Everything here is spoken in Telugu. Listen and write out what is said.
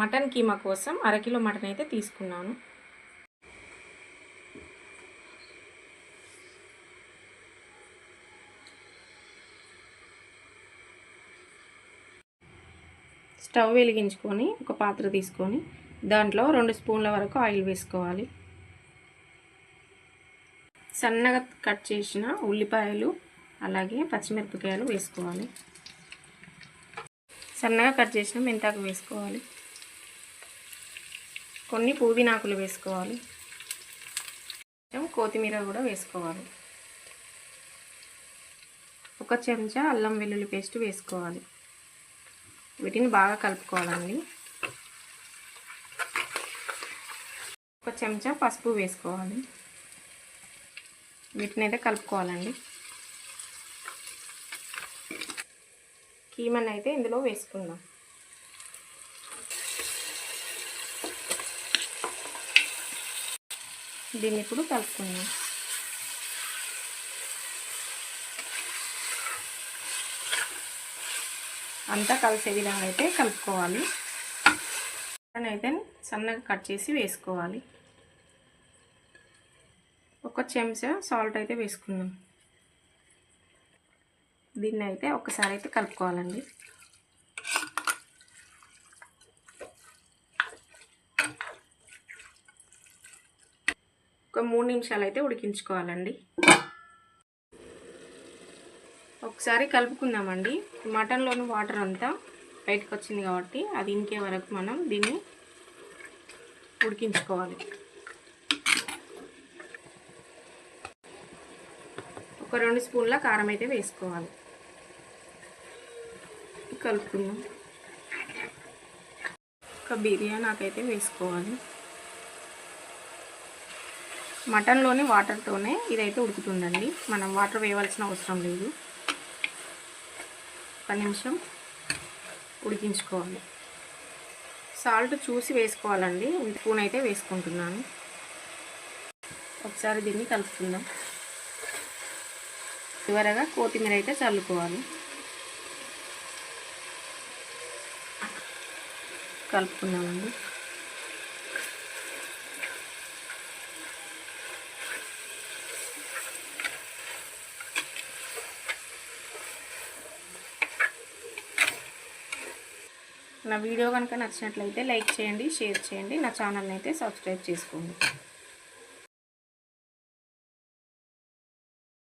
మటన్ కీమా కోసం అరకిలో మటన్ అయితే తీసుకున్నాను. స్టవ్ వెలిగించుకొని ఒక పాత్ర తీసుకొని దాంట్లో రెండు స్పూన్ల వరకు ఆయిల్ వేసుకోవాలి. సన్నగా కట్ చేసిన ఉల్లిపాయలు అలాగే పచ్చిమిరపకాయలు వేసుకోవాలి. సన్నగా కట్ చేసిన మెంతాకు వేసుకోవాలి. కొన్ని పుదీనాకులు వేసుకోవాలి. కొంచెం కొత్తిమీర కూడా వేసుకోవాలి. ఒక చెంచా అల్లం వెల్లుల్లి పేస్ట్ వేసుకోవాలి. వీటిని బాగా కలుపుకోవాలండి. ఒక చెంచా పసుపు వేసుకోవాలి. వీటిని అయితే కలుపుకోవాలండి. కీమన్ అయితే ఇందులో వేసుకుందాం. దీన్ని ఇప్పుడు కలుపుకుందాం. అంతా కలిసే విధంగా అయితే కలుపుకోవాలి. అయితే సన్నగా కట్ చేసి వేసుకోవాలి. ఒక చెంచా సాల్ట్ అయితే వేసుకుందాం. దీన్ని అయితే ఒకసారి అయితే కలుపుకోవాలండి. ఒక మూడు నిమిషాలు అయితే ఉడికించుకోవాలండి. ఒకసారి కలుపుకుందామండి. మటన్లోని వాటర్ అంతా బయటకు వచ్చింది కాబట్టి అది ఇంకే వరకు మనం దీన్ని ఉడికించుకోవాలి. ఒక రెండు స్పూన్ల కారం అయితే వేసుకోవాలి. కలుపుకుందాం. ఒక బిర్యానీ నాకైతే వేసుకోవాలి. మటన్లోని వాటర్తోనే ఇదైతే ఉడుకుతుందండి. మనం వాటర్ వేయవలసిన అవసరం లేదు. ఒక నిమిషం ఉడికించుకోవాలి. సాల్ట్ చూసి వేసుకోవాలండి. స్పూన్ అయితే వేసుకుంటున్నాను. ఒకసారి దీన్ని కలుపుకుందాం. చివరగా కొత్తిమీర అయితే చల్లుకోవాలి. కలుపుకున్నామండి నా వీడియో కనుక నచ్చినట్లయితే లైక్ చేయండి షేర్ చేయండి. నా ఛానల్ని అయితే సబ్స్క్రైబ్ చేసుకోండి.